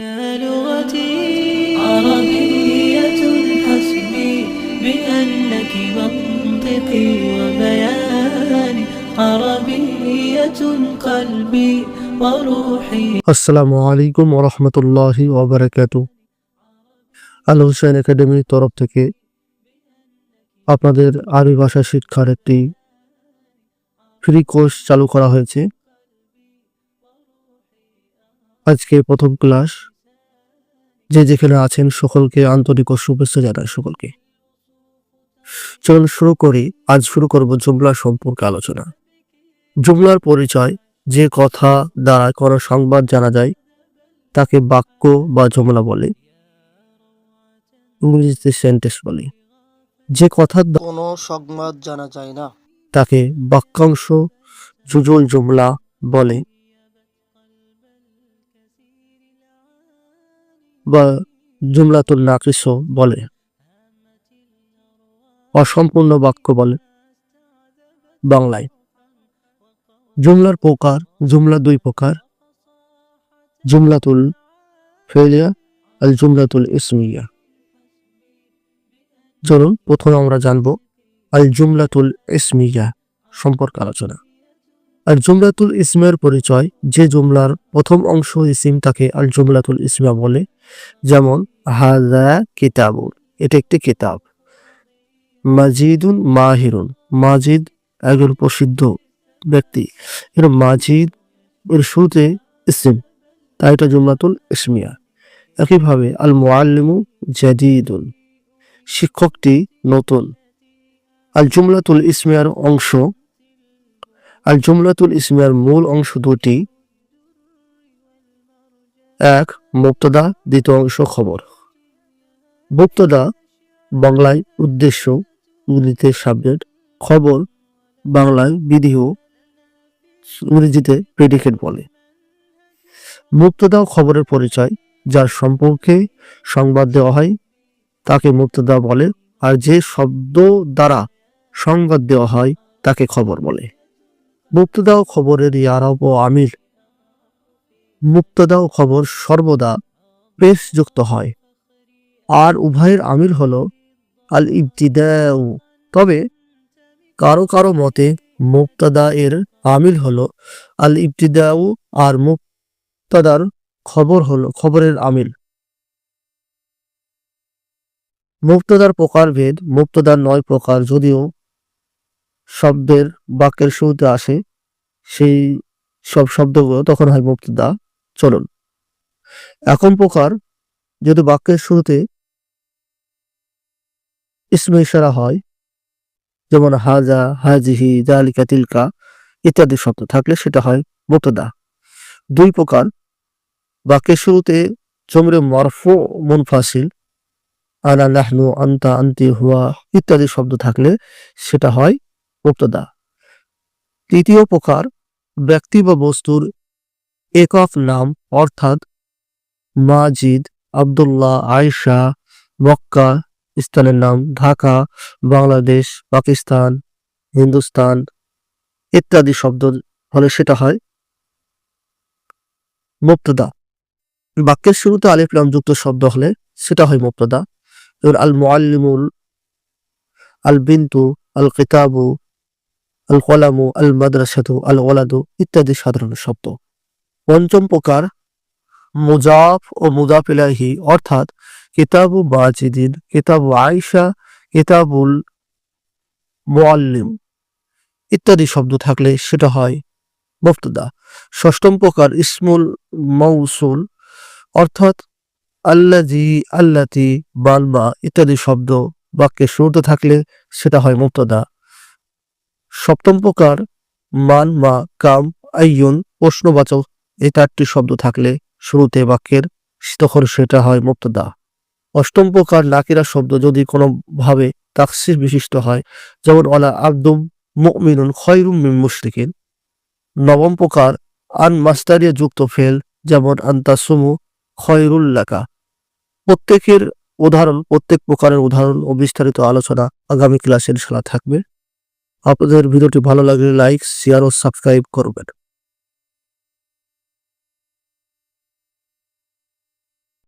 يا لغتي عربية حسبي بأنك منطقي وبياني عربية قلبي وروحي আসসালামু আলাইকুম ওরহমতুল্লাহি ওবরাকাতু আল হুসেন একাডেমির তরফ থেকে আপনাদের আরবি ভাষা শিক্ষার একটি ফ্রি কোর্স চালু করা হয়েছে আজকে প্রথম ক্লাস। যে যেখানে আছেন সকলকে আন্তরিক ও শুভেচ্ছা জানাই সকলকে। চলুন শুরু করি। আজ শুরু করব জুমলা সম্পর্কে আলোচনা। জুমলার পরিচয়, যে কথা দ্বারা কোনো সংবাদ জানা যায়, তাকে বাক্য বা জমলা বলে। ইংরেজিতে সেন্টেন্স বলে। যে দ্বারা কোনো সংবাদ জানা যায় না, তাকে বাক্যাংশ জুজুল জুমলা বলে। বা জুমলাতুল নাকিস বলে। অসম্পূর্ণ বাক্য বলে বাংলায়। জুমলার প্রকার, জুমলা দুই প্রকার। জুমলাতুল ফেলিয়া আল জুমলাতুল ইসমিয়া। চলুন, প্রথমে আমরা জানব আল জুমলাতুল ইসমিয়া সম্পর্কে আলোচনা। আর জুমলাতুল ইসমিয়ার পরিচয়, যে জুমলার প্রথম অংশ ইসিম তাকে আল জুমলাতুল ইসমা বলে, যেমন হাজা কিতাবুন এটা একটি কিতাব। মাজিদুন মাহিরুন, মাজিদ একজন প্রসিদ্ধ ব্যক্তি। এর মাজিদ, এর শুরুতে ইসিম, তাই এটা জুমলাতুল ইসমিয়া। একইভাবে, আল মুআল্লিমু জাদিদুন, শিক্ষকটি নতুন। আল জুমলাতুল ইসমিয়ার অংশ আল জুমলাতুল ইসমিয়ার মূল অংশ দুটি। এক মুক্তদা দ্বিতীয় অংশ খবর। মুক্তদা বাংলায় উদ্দেশ্য, ইংরেজিতে সাবজেক্ট, খবর, বাংলায় বিধি ও ইংরেজিতে প্রেডিকেট বলে। মুক্তদা খবরের পরিচয়, যার সম্পর্কে সংবাদ দেওয়া হয়, তাকে মুক্তদা বলে, আর যে শব্দ দ্বারা সংবাদ দেওয়া হয়, তাকে খবর বলে। মুক্তদা ও খবরের ইয়ারব ও আমির। মুক্তদা ও খবর সর্বদা পেশ যুক্ত হয়। আর উভয়ের আমির হল আল ইবতিদাউ তবে কারও কারও মতে মুক্তাদা এর আমিল হলো আল ইবতিদাউ আর মুক্তাদার খবর হলো খবরের আমিল মুক্তদার প্রকারভেদ মুক্তদার নয় প্রকার, যদিও শব্দের বাক্যের শুরুতে আসে, সেই সব শব্দগুলো তখন হয় মুক্তদা চলুন। এখন প্রকার যদি বাক্যের শুরুতে ইসমে ইশারা হয়, যেমন হাজা, হাজিহি জালিকা তিলকা ইত্যাদি শব্দ থাকলে সেটা হয় মুক্তদা দুই প্রকার। বাক্যের শুরুতে জমরে মরফু, মুনফাসিল আনা নাহনু আন্তা আন্তি হুয়া ইত্যাদি শব্দ থাকলে সেটা হয় মুক্তদা। তৃতীয় প্রকার ব্যক্তি বা বস্তুর একক নাম অর্থাৎ মাজিদ, আব্দুল্লাহ, আয়শা, মক্কা স্থানের নাম ঢাকা, বাংলাদেশ, পাকিস্তান, হিন্দুস্তান ইত্যাদি শব্দ হলে সেটা হয় মুক্তদা। বাক্যের শুরুতে আলিফ, লাম যুক্ত শব্দ হলে সেটা হয় মুক্তদা। আল মুআল্লিমুল আল বিন্তু আল কিতাবু আল কলামু আল মাদ্রাসাতু আল ওলাদু ইত্যাদি সাধারণ শব্দ। পঞ্চম প্রকার মুজাফ ও মুজাফ ইলাহি অর্থাৎ কিতাবু বাজিদিন কিতাবু আয়সা কিতাবুল মুআল্লিম ইত্যাদি শব্দ থাকলে সেটা হয় মুফতদা। ষষ্ঠম প্রকার ইসমুল মৌসুল অর্থাৎ আল্লাজি আল্লাতি বালমা ইত্যাদি শব্দ বাক্যে শুরুতে থাকলে সেটা হয় মুক্তদা সপ্তম প্রকার, মান, মা, কাম, আইয়ুন প্রশ্নবাচক এই চারটি শব্দ থাকলে শুরুতে বাক্যের তখন সেটা হয় মুক্তদা অষ্টম প্রকার নাকিরা শব্দ যদি কোনোভাবে তাকসির বিশিষ্ট হয়, যেমন অলা আব্দুম মুমিনুন খয়রুম মিন মুশরিকিন। নবম প্রকার, আন মাস্টারিয়া যুক্ত ফেল, যেমন আন্তাসুমু খয়রুল্লাকা প্রত্যেকের উদাহরণ, প্রত্যেক প্রকারের উদাহরণ ও বিস্তারিত আলোচনা আগামী ক্লাসের ইনশাল্লাহ থাকবে। আপনাদের ভিডিওটি ভালো লাগলে লাইক শেয়ার ও সাবস্ক্রাইব করবেন।